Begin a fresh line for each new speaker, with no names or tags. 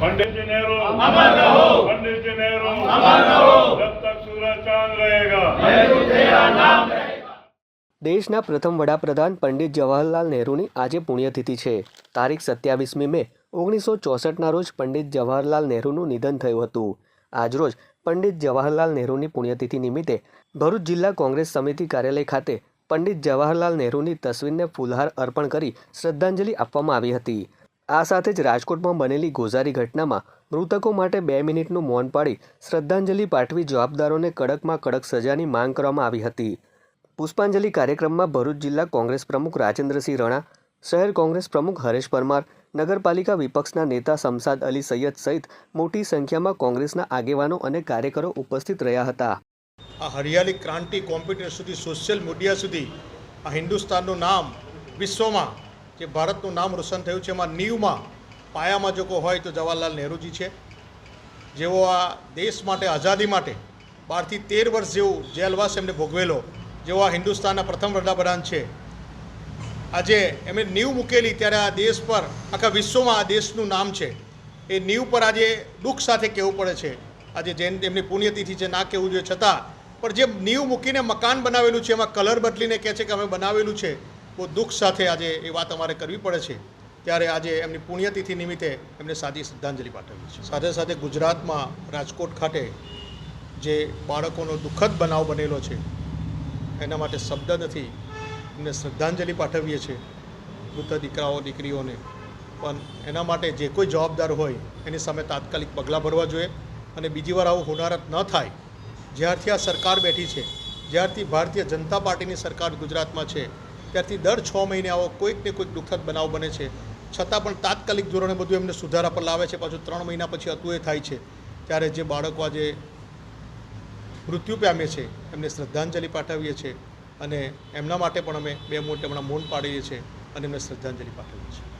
पंडित जी नेहरू
अमर रहो
पंडित जी नेहरू
अमर रहो
जब तक सूरज चांद रहेगा
नेहरू तेरा नाम रहेगा
દેશના પ્રથમ વડાપ્રધાન પંડિત જવાહરલાલ નહેરુની આજે પુણ્યતિથિ છે તારીખ સત્યાવીસમી મે ઓગણીસો ચોસઠના રોજ પંડિત જવાહરલાલ નહેરુનું નિધન થયું હતું આજરોજ પંડિત જવાહરલાલ નહેરુની પુણ્યતિથિ નિમિત્તે ભરૂચ જિલ્લા કોંગ્રેસ સમિતિ કાર્યાલય ખાતે પંડિત જવાહરલાલ નહેરુની તસવીરને ફૂલહાર અર્પણ કરી શ્રદ્ધાંજલિ આપવામાં આવી હતી આ સાથે જ રાજકોટમાં બનેલી ગોઝારી ઘટનામાં મૃતકો માટે બે મિનિટનું મૌન પાડી શ્રદ્ધાંજલિ પાઠવી જવાબદારોને કડકમાં કડક સજાની માંગ કરવામાં આવી હતી. પુષ્પાંજલિ કાર્યક્રમમાં ભરૂચ જિલ્લા કોંગ્રેસ પ્રમુખ રાજેન્દ્રસિંહ રણા, શહેર કોંગ્રેસ પ્રમુખ હરેશ પરમાર, નગરપાલિકા વિપક્ષના નેતા શમસાદ અલી સૈયદ સહિત મોટી સંખ્યામાં કોંગ્રેસના આગેવાનો અને કાર્યકરો ઉપસ્થિત રહ્યા હતા.
આ હરિયાળી ક્રાંતિ કોમ્પ્યુટર સુધી, સોશિયલ મીડિયા સુધી, આ હિન્દુસ્તાનનું નામ વિશ્વમાં જે ભારતનું નામ રોશન થયું છે. એમાં નીવમાં પાયામાં જો કોઈ હોય તો જવાહરલાલ નહેરુજી છે. જેઓ આ દેશ માટે આઝાદી માટે બારથી તેર વર્ષ જેવું જેલવાસ એમને ભોગવેલો, જેઓ આ હિન્દુસ્તાનના પ્રથમ વડાપ્રધાન છે. આજે એમણે નીવ મૂકેલી ત્યારે આ દેશ પર, આખા વિશ્વમાં આ દેશનું નામ છે. એ નીવ પર આજે દુઃખ સાથે કહેવું પડે છે. આજે જેન એમની પુણ્યતિથિ છે, ના કહેવું જોઈએ. છતાં પણ જે નીવ મૂકીને મકાન બનાવેલું છે, એમાં કલર બદલીને કહે છે કે અમે બનાવેલું છે. બહુ દુઃખ સાથે આજે એ વાત અમારે કરવી પડે છે. ત્યારે આજે એમની પુણ્યતિથિ નિમિત્તે એમને સાદી શ્રદ્ધાંજલિ પાઠવી છે સાથે સાથે ગુજરાતમાં રાજકોટ ખાતે જે બાળકોનો દુઃખદ બનાવ બનેલો છે, એના માટે શબ્દ નથી, એમને શ્રદ્ધાંજલિ પાઠવીએ છીએ. મૃત દીકરાઓ, દીકરીઓને. પણ એના માટે જે કોઈ જવાબદાર હોય, એની સામે તાત્કાલિક પગલાં ભરવા જોઈએ અને બીજી વાર આવું હોનારત ન થાય. જ્યારથી આ સરકાર બેઠી છે, જ્યારથી ભારતીય જનતા પાર્ટીની સરકાર ગુજરાતમાં છે ત્યારથી દર છ મહિને આવો કોઈક ને કોઈક દુઃખદ બનાવ બને છે. છતાં પણ તાત્કાલિક ધોરણે બધું એમને સુધારા પર લાવે છે. પાછું ત્રણ મહિના પછી અતુએ થાય છે. ત્યારે જે બાળકો આજે મૃત્યુ પામે છે, એમને શ્રદ્ધાંજલિ પાઠવીએ છીએ અને એમના માટે પણ અમે બે મોટે હમણાં મૌન પાડીએ છીએ અને એમને શ્રદ્ધાંજલિ પાઠવીએ છીએ.